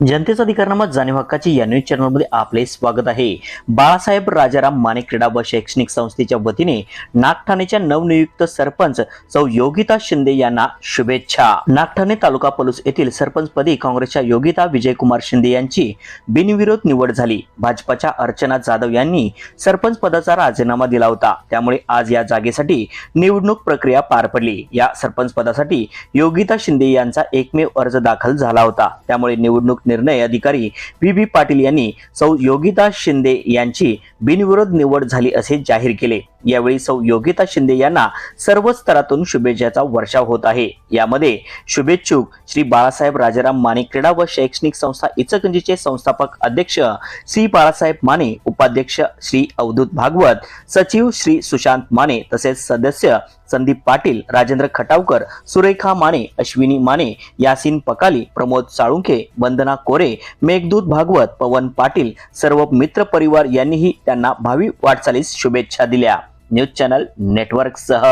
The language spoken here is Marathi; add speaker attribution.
Speaker 1: जनतेचा अधिकारनामा जाणीव हक्काची या न्यूज चॅनलमध्ये आपले स्वागत आहे. बाळासाहेब राजाराम माने क्रीडा व शैक्षणिक संस्थेच्या वतीने नागठाणेच्या नवनियुक्त सरपंच सौ योगिता शिंदे यांना शुभेच्छा. नागठाणे तालुका पलूस येथील सरपंचपदी काँग्रेसच्या योगिता विजयकुमार शिंदे यांची बिनविरोध निवड झाली. भाजपाच्या अर्चना जाधव यांनी सरपंच पदाचा राजीनामा दिला होता. त्यामुळे आज या जागेसाठी निवडणूक प्रक्रिया पार पडली. या सरपंच पदासाठी योगिता शिंदे यांचा एकमेव अर्ज दाखल झाला होता. त्यामुळे निवडणूक निर्णय अधिकारी पी बी पाटील यांनी सौ योगिता शिंदे यांची बिनविरोध निवड झाली असे जाहीर केले. यावेळी सौ योगिता शिंदे यांना सर्व स्तरातून शुभेच्छाचा वर्षाव होत आहे. यामध्ये शुभेच्छुक श्री बाळासाहेब राजाराम माने क्रीडा व शैक्षणिक संस्था इचकंजीचे संस्थापक अध्यक्ष श्री बाळासाहेब माने उपाध्यक्ष श्री अवधूत भागवत सचिव श्री सुशांत माने तसेच सदस्य संदीप पाटील राजेंद्र खटावकर सुरेखा माने अश्विनी माने यासिन पकाली प्रमोद साळुंखे वंदना कोरे मेघदूत भागवत पवन पाटील सर्व मित्र परिवार यांनीही त्यांना भावी वाटचालीस शुभेच्छा दिल्या. News channel नेटवर्कसह.